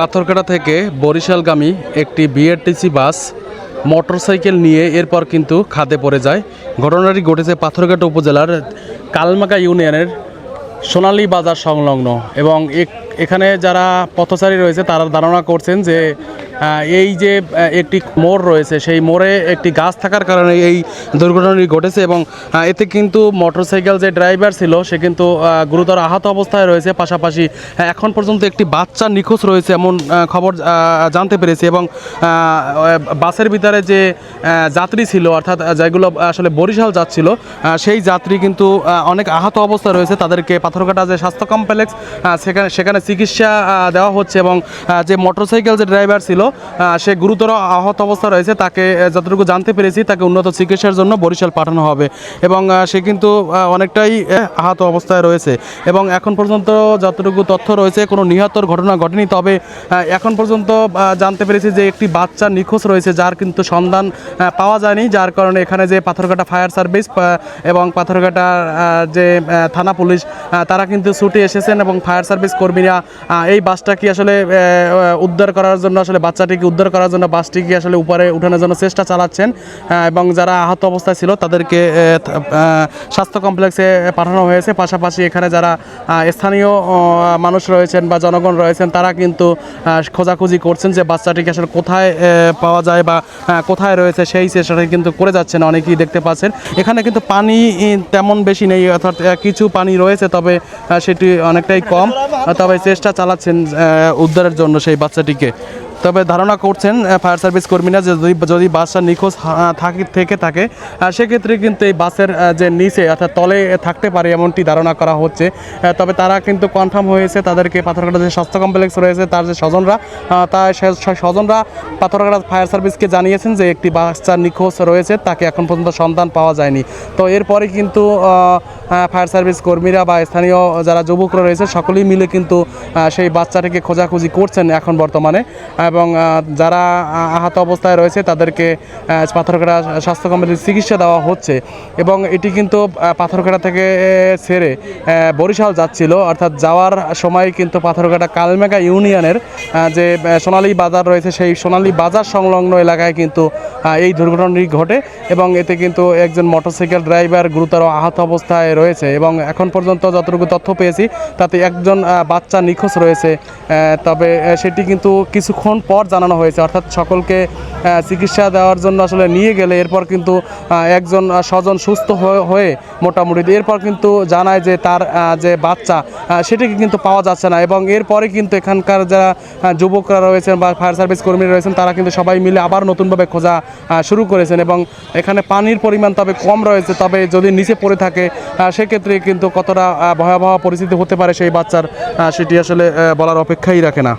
পাথরকাটা থেকে বরিশালগামী একটি বিআরটিসি বাস মোটরসাইকেল নিয়ে এরপর কিন্তু খাদে পড়ে যায়। ঘটনাটি ঘটেছে পাথরঘাটা উপজেলার কালমাকা ইউনিয়নের সোনালী বাজার সংলগ্ন এবং এখানে যারা পথচারী রয়েছে, তারা ধারণা করছেন যে এই যে একটি মোড় রয়েছে, সেই মোড়ে একটি গাছ থাকার কারণে এই দুর্ঘটনাটি ঘটেছে এবং এতে কিন্তু মোটরসাইকেল যে ড্রাইভার ছিল, সে কিন্তু গুরুতর আহত অবস্থায় রয়েছে। পাশাপাশি এখন পর্যন্ত একটি বাচ্চা নিখোঁজ রয়েছে এমন খবর জানতে পেরেছি এবং বাসের ভিতরে যে যাত্রী ছিল, অর্থাৎ যেগুলো আসলে বরিশাল যাচ্ছিল সেই যাত্রী কিন্তু অনেক আহত অবস্থায় রয়েছে। তাদেরকে পাথরঘাটা যে স্বাস্থ্য কমপ্লেক্স সেখানে সেখানে চিকিৎসা দেওয়া হচ্ছে এবং যে মোটরসাইকেল যে ড্রাইভার ছিল সে গুরুতর আহত অবস্থা রয়েছে। তাকে যতটুকু জানতে পেরেছি, তাকে উন্নত চিকিৎসার জন্য বরিশাল পাঠানো হবে এবং সে কিন্তু অনেকটাই আহত অবস্থায় রয়েছে এবং এখন পর্যন্ত যতটুকু তথ্য রয়েছে, কোনো নিহতর ঘটনা ঘটেনি। তবে এখন পর্যন্ত জানতে পেরেছি যে একটি বাচ্চা নিখোঁজ রয়েছে, যার কিন্তু সন্ধান পাওয়া যায়নি, যার কারণে এখানে যে পাথরঘাটা ফায়ার সার্ভিস এবং পাথরঘাটার যে থানা পুলিশ তারা কিন্তু ছুটে এসেছেন এবং ফায়ার সার্ভিস কর্মীরা এই বাসটাকে আসলে উদ্ধার করার জন্য আসলে বাচ্চাটিকে উদ্ধার করার জন্য বাসটিকে আসলে উপরে উঠানোর জন্য চেষ্টা চালাচ্ছেন এবং যারা আহত অবস্থায় ছিল তাদেরকে স্বাস্থ্য কমপ্লেক্সে পাঠানো হয়েছে। পাশাপাশি এখানে যারা স্থানীয় মানুষ রয়েছেন বা জনগণ রয়েছেন, তারা কিন্তু খোঁজাখুঁজি করছেন যে বাচ্চাটিকে আসলে কোথায় পাওয়া যায় বা কোথায় রয়েছে, সেই চেষ্টাটা কিন্তু করে যাচ্ছেন, অনেকেই দেখতে পাচ্ছেন। এখানে কিন্তু পানি তেমন বেশি নেই, অর্থাৎ কিছু পানি রয়েছে, তবে আহ, সেটি অনেকটাই কম তবে চেষ্টা চালাচ্ছেন উদ্ধারের জন্য সেই বাচ্চাটিকে। তবে ধারণা করছেন ফায়ার সার্ভিস কর্মীরা যে যদি যদি বাসটা নিখোঁজ থাকে, থেকে থাকে সেক্ষেত্রে কিন্তু এই বাসের যে নিচে অর্থাৎ তলে থাকতে পারে এমনটি ধারণা করা হচ্ছে। তবে তারা কিন্তু কনফার্ম হয়েছে, তাদেরকে পাথরঘাটা যে স্বাস্থ্য কমপ্লেক্স রয়েছে, তার যে স্বজনরা তা স্বজনরা পাথরঘাটা ফায়ার সার্ভিসকে জানিয়েছেন যে একটি বাচ্চা নিখোঁজ রয়েছে, তাকে এখন পর্যন্ত সন্ধান পাওয়া যায়নি। তো এরপরে কিন্তু ফায়ার সার্ভিস কর্মীরা বা স্থানীয় যারা যুবকরা রয়েছে, সকলেই মিলে কিন্তু সেই বাচ্চাটিকে খোঁজাখুঁজি করছেন এখন বর্তমানে। এবং যারা আহত অবস্থায় রয়েছে তাদেরকে পাথরঘাটা স্বাস্থ্য কমপ্লেক্সে চিকিৎসা দেওয়া হচ্ছে এবং এটি কিন্তু পাথরঘাটা থেকে ছেড়ে বরিশাল যাচ্ছিল। অর্থাৎ যাওয়ার সময় কিন্তু পাথরঘাটা কালমেগা ইউনিয়নের যে সোনালী বাজার রয়েছে সেই সোনালী বাজার সংলগ্ন এলাকায় কিন্তু এই দুর্ঘটনাটি ঘটে এবং এতে কিন্তু একজন মোটরসাইকেল ড্রাইভার গুরুতর আহত অবস্থায় রয়েছে এবং এখন পর্যন্ত যতটুকু তথ্য পেয়েছি, তাতে একজন বাচ্চা নিখোঁজ রয়েছে। তবে সেটি কিন্তু কিছুক্ষণ পর জানানো হয়েছে, অর্থাৎ সকলকে চিকিৎসা দেওয়ার জন্য আসলে নিয়ে গেলে এরপর কিন্তু একজন স্বজন সুস্থ হয়ে- মোটামুটি এরপর কিন্তু জানায় যে তার যে বাচ্চা সেটিকে কিন্তু পাওয়া যাচ্ছে না এবং এরপরে কিন্তু এখানকার যারা যুবকরা রয়েছেন বা ফায়ার সার্ভিস কর্মীরা রয়েছেন, তারা কিন্তু সবাই মিলে আবার নতুনভাবে খোঁজা শুরু করেছেন এবং এখানে পানির পরিমাণ তবে কম রয়েছে, তবে যদি নিচে পড়ে থাকে সেক্ষেত্রে কিন্তু কতটা ভয়াবহ পরিস্থিতি হতে পারে সেই বাচ্চার সেটি আসলে বলার অপেক্ষাই রাখে না।